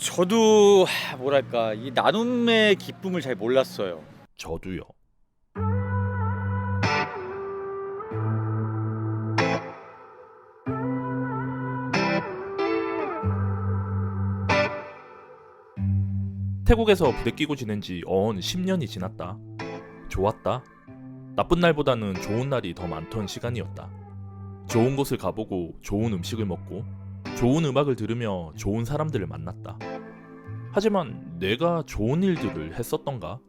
저도 하, 뭐랄까 이 나눔의 기쁨을 잘 몰랐어요. 저도요. 태국에서 부대 끼고 지낸 지 어언 10년이 지났다. 좋았다. 나쁜 날보다는 좋은 날이 더 많던 시간이었다. 좋은 곳을 가보고 좋은 음식을 먹고 좋은 음악을 들으며 좋은 사람들을 만났다. 하지만 내가 좋은 일들을 했었던가?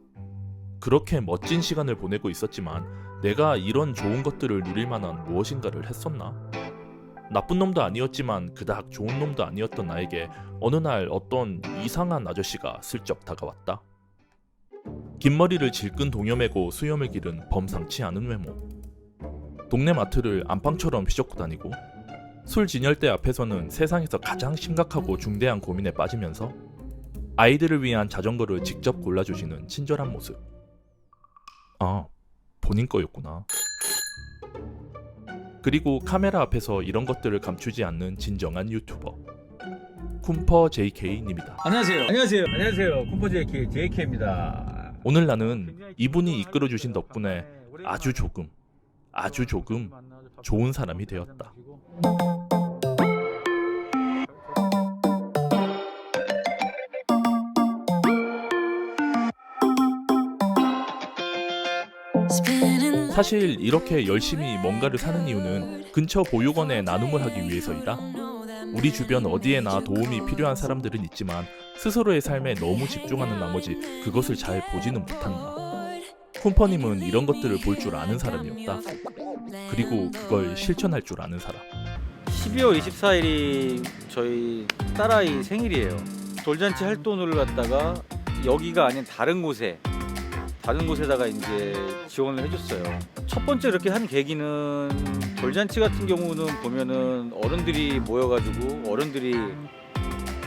그렇게 멋진 시간을 보내고 있었지만 내가 이런 좋은 것들을 누릴 만한 무엇인가를 했었나? 나쁜 놈도 아니었지만 그닥 좋은 놈도 아니었던 나에게 어느 날 어떤 이상한 아저씨가 슬쩍 다가왔다. 긴 머리를 질끈 동여매고 수염을 기른 범상치 않은 외모. 동네 마트를 안방처럼 휘젓고 다니고 술 진열대 앞에서는 세상에서 가장 심각하고 중대한 고민에 빠지면서 아이들을 위한 자전거를 직접 골라주시는 친절한 모습. 아, 본인 거였구나. 그리고 카메라 앞에서 이런 것들을 감추지 않는 진정한 유튜버. 쿰퍼 JK님이다. 안녕하세요. 안녕하세요. 안녕하세요. 콤포 JK JK입니다. 오늘 나는 이분이 이끌어주신 덕분에 아주 조금, 아주 조금 좋은 사람이 되었다. 사실 이렇게 열심히 뭔가를 사는 이유는 근처 보육원에 나눔을 하기 위해서이다. 우리 주변 어디에나 도움이 필요한 사람들은 있지만 스스로의 삶에 너무 집중하는 나머지 그것을 잘 보지는 못한다. 쿰퍼님은 이런 것들을 볼 줄 아는 사람이었다. 그리고 그걸 실천할 줄 아는 사람. 12월 24일이 저희 딸아이 생일이에요. 돌잔치 할 돈을 갖다가 여기가 아닌 다른 곳에 다른 곳에다가 이제 지원을 해줬어요. 첫 번째 이렇게 한 계기는 돌잔치 같은 경우는 보면은 어른들이 모여가지고 어른들이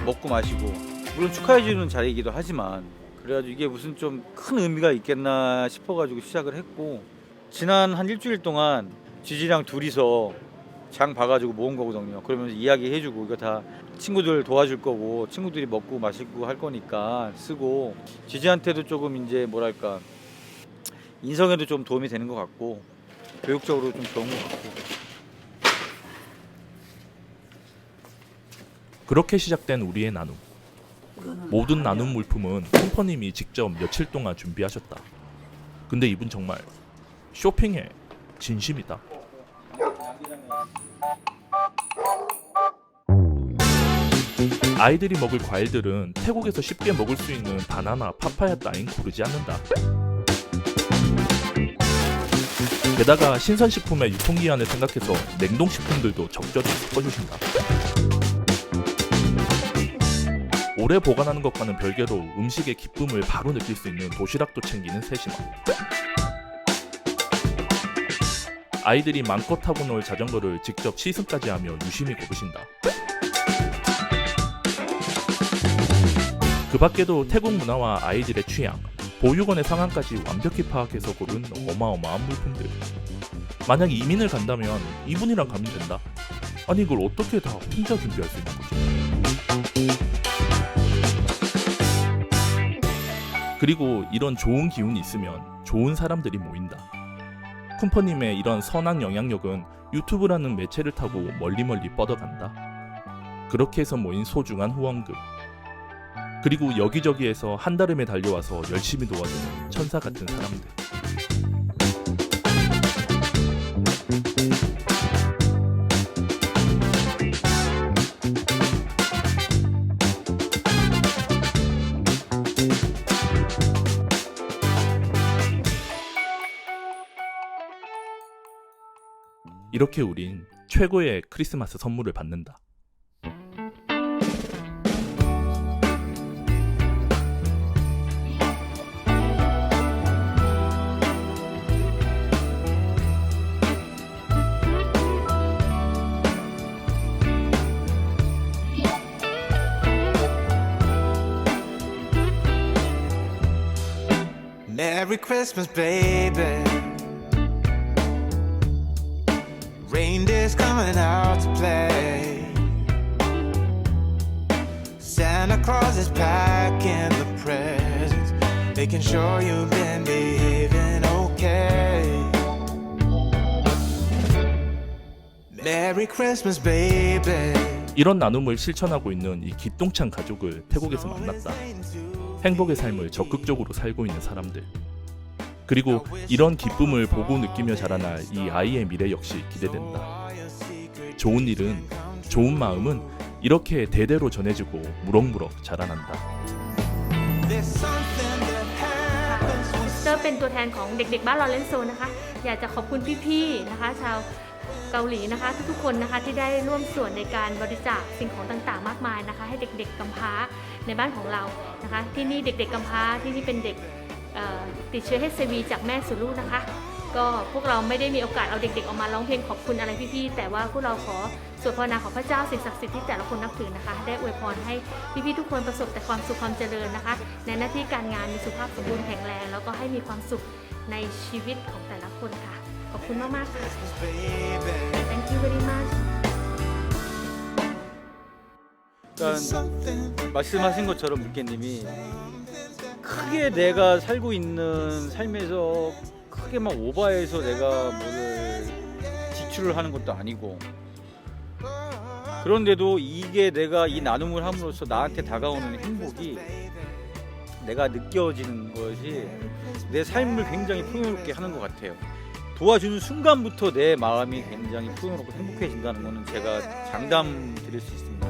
먹고 마시고 물론 축하해주는 자리이기도 하지만 그래가지고 이게 무슨 좀 큰 의미가 있겠나 싶어가지고 시작을 했고 지난 한 일주일 동안 지지랑 둘이서 장 봐가지고 모은 거거든요. 그러면서 이야기해주고 이거 다 친구들 도와줄 거고 친구들이 먹고 마시고 할 거니까 쓰고 지지한테도 조금 이제 뭐랄까 인성에도 좀 도움이 되는 것 같고 교육적으로 좀 좋은 것 같고 그렇게 시작된 우리의 나눔. 모든 나눔 물품은 쿰퍼님이 직접 며칠 동안 준비하셨다. 근데 이분 정말 쇼핑에 진심이다. 아이들이 먹을 과일들은 태국에서 쉽게 먹을 수 있는 바나나, 파파야 따윈 고르지 않는다. 게다가 신선식품의 유통기한을 생각해서 냉동식품들도 적절히 섞어주신다. 오래 보관하는 것과는 별개로 음식의 기쁨을 바로 느낄 수 있는 도시락도 챙기는 세심함. 아이들이 마음껏 타고 놀 자전거를 직접 시승까지 하며 유심히 고르신다. 그 밖에도 태국 문화와 아이들의 취향, 보육원의 상황까지 완벽히 파악해서 고른 어마어마한 물품들. 만약 이민을 간다면 이분이랑 가면 된다. 아니 이걸 어떻게 다 혼자 준비할 수 있는 거지? 그리고 이런 좋은 기운이 있으면 좋은 사람들이 모인다. 쿤퍼님의 이런 선한 영향력은 유튜브라는 매체를 타고 멀리 멀리 뻗어간다. 그렇게 해서 모인 소중한 후원금. 그리고 여기저기에서 한달음에 달려와서 열심히 도와주는 천사 같은 사람들. 이렇게 우린 최고의 크리스마스 선물을 받는다. Merry Christmas. Reindeer's coming out to play. Santa Claus is packing the presents, making sure you've been behaving okay. Merry Christmas, baby. 이런 나눔을 실천하고 있는 이 기똥찬 가족을 태국에서 만났다. 행복의 삶을 적극적으로 살고 있는 사람들. 그리고 이런 기쁨을 보고 느끼며 자라날 이 아이의 미래 역시 기대된다. 좋은 일은, 좋은 마음은 이렇게 대대로 전해지고 무럭무럭 자라난다. There's something that happens when เตอร์เป็นตัวแทนของเด็กๆ บ้านลอเรนโซนะคะ อยากจะขอบคุณพี่ๆ นะคะ ชาวเกาหลีนะคะ ทุกๆ คนนะคะที่ได้ร่วมส่วนในการบริจาคสิ่งของต่างๆ มากมายนะคะ ให้เด็กๆกำพร้าในบ้านของเรานะคะ ที่นี่เด็กๆกำพร้าที่นี่เป็นเด็กเอ่อ ติดเชื้อ HIV จากแม่สู่ลูกนะคะ ก็พวกเราไม่ได้มีโอกาสเอาเด็กๆออกมาร้องเพลงขอบคุณอะไรพี่ๆ แต่ว่าพวกเราขอสวดภาวนาขอพระเจ้าสิ่งศักดิ์สิทธิ์ที่แต่ละคนนับถือนะคะ ได้อวยพรให้พี่ๆ ทุกคนประสบแต่ความสุขความเจริญนะคะ ในหน้าที่การงานมีสุขภาพสมบูรณ์แข็งแรง แล้วก็ให้มีความสุขในชีวิตของแต่ละคนค่ะ ขอบคุณมากๆค่ะ baby. Thank you very much There's 그러니까 something 말씀하신 것처럼 묵개님이 크게 내가 살고 있는 삶에서 크게 막 오버해서 내가 뭐를 지출을 하는 것도 아니고 그런데도 이게 내가 이 나눔을 함으로써 나한테 다가오는 행복이 내가 느껴지는 것이 내 삶을 굉장히 풍요롭게 하는 것 같아요. 도와주는 순간부터 내 마음이 굉장히 풍요롭고 행복해진다는 것은 제가 장담 드릴 수 있습니다.